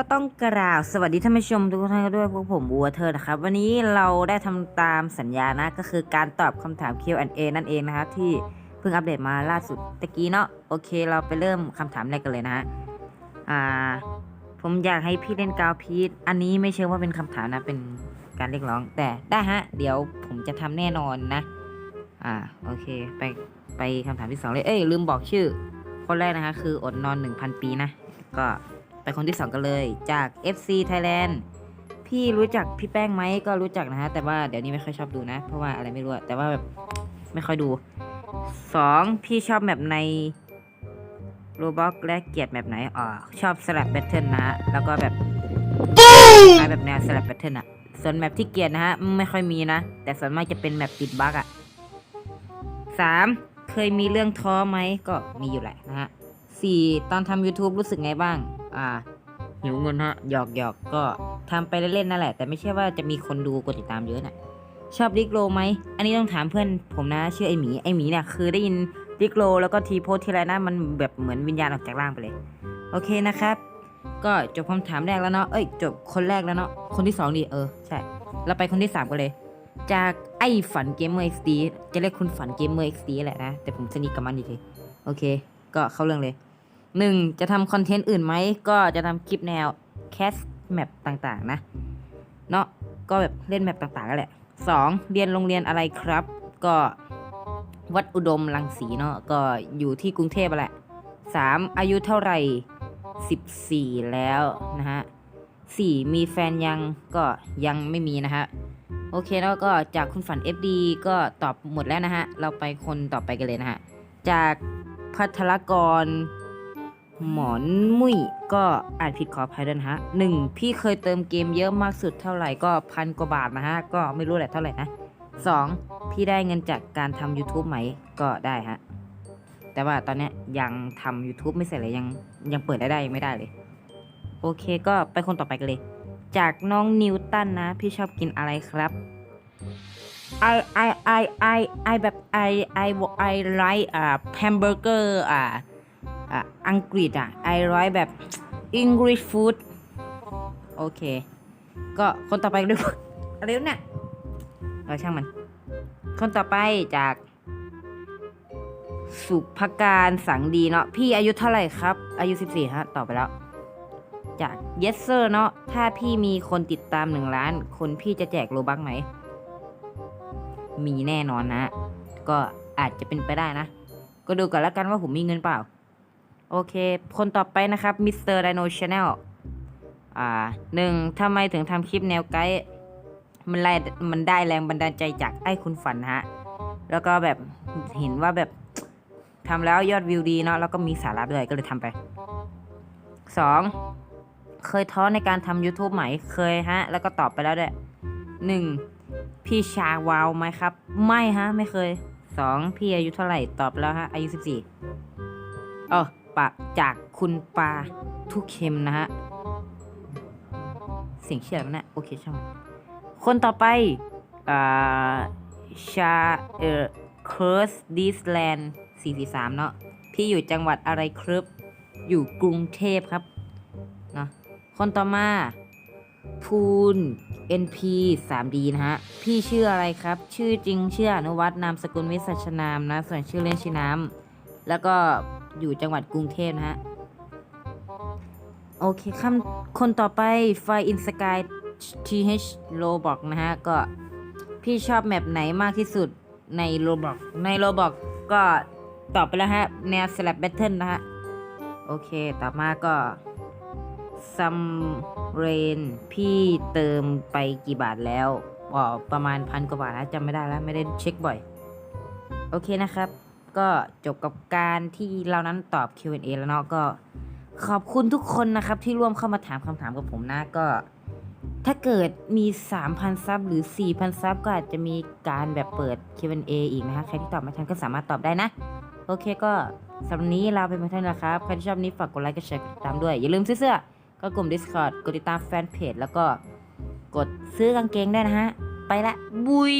ก็ต้องกราบสวัสดีท่านผู้ชมทุกท่านด้วยพวกผมบัวเธอนะครับ วันนี้เราได้ทำตามสัญญานะ ก็คือการตอบคำถาม Q&A นั่นเองนะฮะที่เพิ่งอัปเดตมาล่าสุดตะกี้เนาะโอเค เราไปเริ่มคำถามแรกกันเลยนะฮะอ่า ผมอยากให้พี่เล่นกาวพีทอันนี้ไม่เชื่อว่าเป็นคำถามนะเป็นการเรียกร้อง แต่ได้ฮะ เดี๋ยวผมจะทำแน่นอนนะ อ่าโอเค ไปไปคำถามที่สองเลยเอ้ยลืมบอกชื่อ คนแรกนะคะคืออดนอน 1,000 ปีนะก็ คนที่ 2 กันเลย จาก FC Thailand พี่รู้จักพี่แป้งไหมก็รู้จักนะฮะ แต่ว่าเดี๋ยวนี้ไม่ค่อยชอบดูนะ เพราะว่าอะไรไม่รู้อะแต่ว่าแบบไม่ค่อยดู 2. พี่ชอบแบบในโรบ็อกและเกลียดแบบไหนอ๋อชอบสลับแบทเทิลนะฮะ แล้วก็แบบคล้ายแบบแนวสลับแบทเทิลอะส่วนแมปที่เกลียดนะฮะ ไม่ค่อยมีนะ แต่ส่วนมากจะเป็นแมปติดบั๊กอะสามเคยมีเรื่องท้อไหมก็มีอยู่แหละนะฮะสี่ตอนทำ YouTube รู้สึกไงบ้าง อ่า หิวเงินฮะ หยอกหยอกก็ทำไปเล่นๆนั่นแหละ แต่ไม่ใช่ว่าจะมีคนดูกดติดตามเยอะนะชอบดิกโลไหม อันนี้ต้องถามเพื่อนผมนะชื่อไอหมีไอหมีเนี่ยคือได้ยินดิกโลแล้วก็ทีโพสทีไรนะมันแบบเหมือนวิญญาณออกจากร่างไปเลย โอเคนะครับ ก็จบคำถามแรกแล้วเนาะเอ้ยจบคนแรกแล้วเนาะคนที่สองดีเออใช่เราไปคนที่สามกันเลย จากไอ้ฝันเกมเมอร์ XD จะเรียกคุณฝันเกมเมอร์ XD แหละนะแต่ผมสนิทกับมันดีทีโอเค ก็เข้าเรื่องเลย หนึ่งจะทำคอนเทนต์อื่นไหม ก็จะทำคลิปแนวแคสแมปต่างๆ นะ เนาะก็แบบเล่นแมปต่างๆกันแหละสองเรียนโรงเรียนอะไรครับ ก็วัดอุดมรังสีเนาะก็อยู่ที่กรุงเทพแหละสามอายุเท่าไหร่สิบสี่แล้วนะฮะสี่มีแฟนยังก็ยังไม่มีนะฮะโอเคแล้วก็จากคุณฝัน FD ก็ตอบหมดแล้วนะฮะ เราไปคนต่อไปกันเลยนะฮะ จากพัทรกร หมอนมุ้ยก็อ่านผิดขออภัยด้วยนะฮะหนึ่งพี่เคยเติมเกมเยอะมากสุดเท่าไหร่ก็พันกว่าบาทนะฮะ ก็ไม่รู้แหละเท่าไหร่นะสองพี่ได้เงินจากการทำ YouTube ไหมก็ได้ฮะ แต่ว่าตอนนี้ยังทำ YouTube ไม่เสร็จเลยยังยังเปิดได้ได้ยังไม่ได้เลย โอเคก็ไปคนต่อไปกันเลย จากน้องนิวตันนะ พี่ชอบกินอะไรครับ I I I I I แบบ I I I like อ่าแฮมเบอร์เกอร์อ่า อังกฤษอะ I like แบบ English food โอเค ก็คนต่อไปด้วยอะไรวะเนี่ยเออช่างมัน คนต่อไปจาก สุภการสังดีเนาะพี่อายุเท่าไหร่ครับ อายุ 14ฮะต่อไปแล้ว จาก yes sir เนาะถ้าพี่มีคนติดตามหนึ่งล้าน คนพี่จะแจกโลบักไหม มีแน่นอนนะ ก็อาจจะเป็นไปได้นะ ก็ดูก่อนแล้วกันว่าผมมีเงินเปล่า โอเค คนต่อไปนะครับมิสเตอร์ไดโนชาแนลอ่าหนึ่งทำไมถึงทำคลิปแนวไกด์มันไล่มันได้แรงบันดาลใจจากไอ้คุณฝันนะฮะ แล้วก็แบบเห็นว่าแบบทำแล้วยอดวิวดีเนาะแล้วก็มีสาระด้วยก็เลยทำไปสองเคยท้อในการทำ YouTube ไหมเคยฮะ แล้วก็ตอบไปแล้วด้วยหนึ่งพี่ชาวาวไหมครับ ไม่ฮะ ไม่เคยสองพี่อายุเท่าไหร่ตอบแล้วฮะ อายุสิบสี่เออ ปะจากคุณปาทุกเข็มนะฮะเสียงเชียร์นะโอเคช่างมันคนต่อไปอ่าชาเอ่อเคิร์สดิสแลนด์สี่สี่สามเนาะพี่อยู่จังหวัดอะไรครับ อยู่กรุงเทพครับเนาะคนต่อมาพูน NP 3D นะฮะ พี่ชื่ออะไรครับ ชื่อจริงชื่ออนุวัฒน์นามสกุลวิสัชนามนะ ส่วนชื่อเล่นชื่อน้ำแล้วก็ อยู่จังหวัดกรุงเทพนะฮะ โอเคคำคนต่อไปไฟอินสกาย TH Roblox นะฮะ ก็พี่ชอบแมปไหนมากที่สุดใน Roblox ใน Roblox ก็ตอบไปแล้วฮะ แนว Slap Battle นะฮะ โอเคต่อมาก็ซัมเรนพี่เติมไปกี่บาทแล้วอ๋อประมาณพันกว่าบาทนะจำไม่ได้แล้ว ไม่ได้เช็คบ่อย โอเคนะครับ ก็จบกับการที่เรานั้นตอบ Q&A แล้วเนาะก็ขอบคุณทุกคนนะครับ ที่ร่วมเข้ามาถามคำถามกับผมนะก็ ถ้าเกิดมี 3,000 ซับหรือ 4,000 ซับก็อาจจะมีการแบบเปิด Q&A อีกนะฮะใครที่ตอบไม่ทันก็สามารถตอบได้นะ โอเคก็สำหรับนี้ลาไปเพียงเท่านี้นะครับ ใครที่ชอบนี้ฝากกดไลค์กดแชร์กดติดตามด้วย อย่าลืมซื้อเสื้อก็กลุ่ม Discord กดติดตามแฟนเพจแล้วก็กดซื้อกางเกงได้นะฮะ ไปละบุย